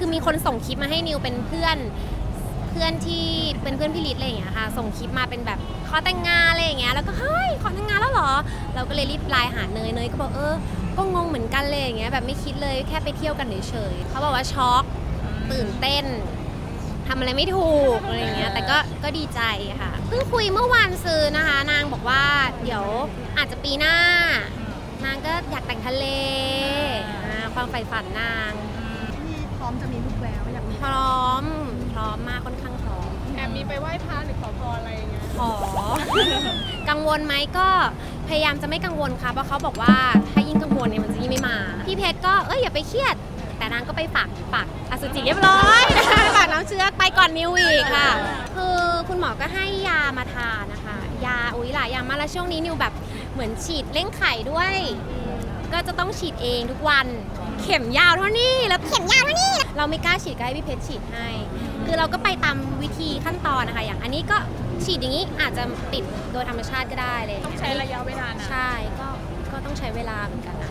คือมีคนส่งคลิปมาให้นิวเป็นเพื่อนเพื่อนที่เป็นเพื่อนพี่ลิศอะไรอย่างเงี้ยค่ะ ส่งคลิปมาเป็นแบบขอแต่งงานอะไรอย่างเงี้ยแล้วก็เฮ้ยขอแต่งงานแล้วเหรอ เราก็เลยรีบไลน์หาเนยเนยก็บอกเออก็งงเหมือนกันเลยอย่างเงี้ยแบบไม่คิดเลยแค่ไปเที่ยวกันเฉยๆเขาบอกว่าช็อกตื่นเต้นทำอะไรไม่ถูกอะไรอย่างเงี้ยแต่ก็ก็ดีใจค่ะเพิ่งคุยเมื่อวานซื้อนะคะ นางบอกว่าเดี๋ยวอาจจะปีหน้า นางก็อยากแต่งทะเลอ่าความใฝ่ฝันนางอมจะมี ลูกแล้วอยากมีพร้อม พร้อมมากค่อนข้างพร้อม แอบมีไปไหว้พระหรือขอพรอะไรอย่างเงี้ย ขอ กังวลไหมก็พยายามจะไม่กังวลค่ะ เพราะเขาบอกว่าถ้ายิ่งกังวลเนี่ยมันจะยิ่งไม่มา พี่เพชรก็เอ้ยอย่าไปเครียด แต่นางก็ไปฝากฝากอสุจิเรียบร้อยไปฝากน้ำเชื้อไปก่อนนิวอีกค่ะ คือคุณหมอก็ให้ยามาทานนะคะ ยาอุ้ยหลายอย่างมากแล้วช่วงนี้นิวแบบเหมือนฉีดเร่งไข่ด้วย ก็จะต้องฉีดเองทุกวัน เข็มยาวเท่านี้แล้วเข็มยาวเท่านี้เราไม่กล้าฉีดก็ให้พี่เพชรฉีดให้ คือเราก็ไปตามวิธีขั้นตอนนะคะอย่างอันนี้ก็ฉีดอย่างนี้อาจจะติดโดยธรรมชาติก็ได้เลยต้องใช้ระยะเวลานะใช่ก็ก็ต้องใช้เวลาเหมือนกัน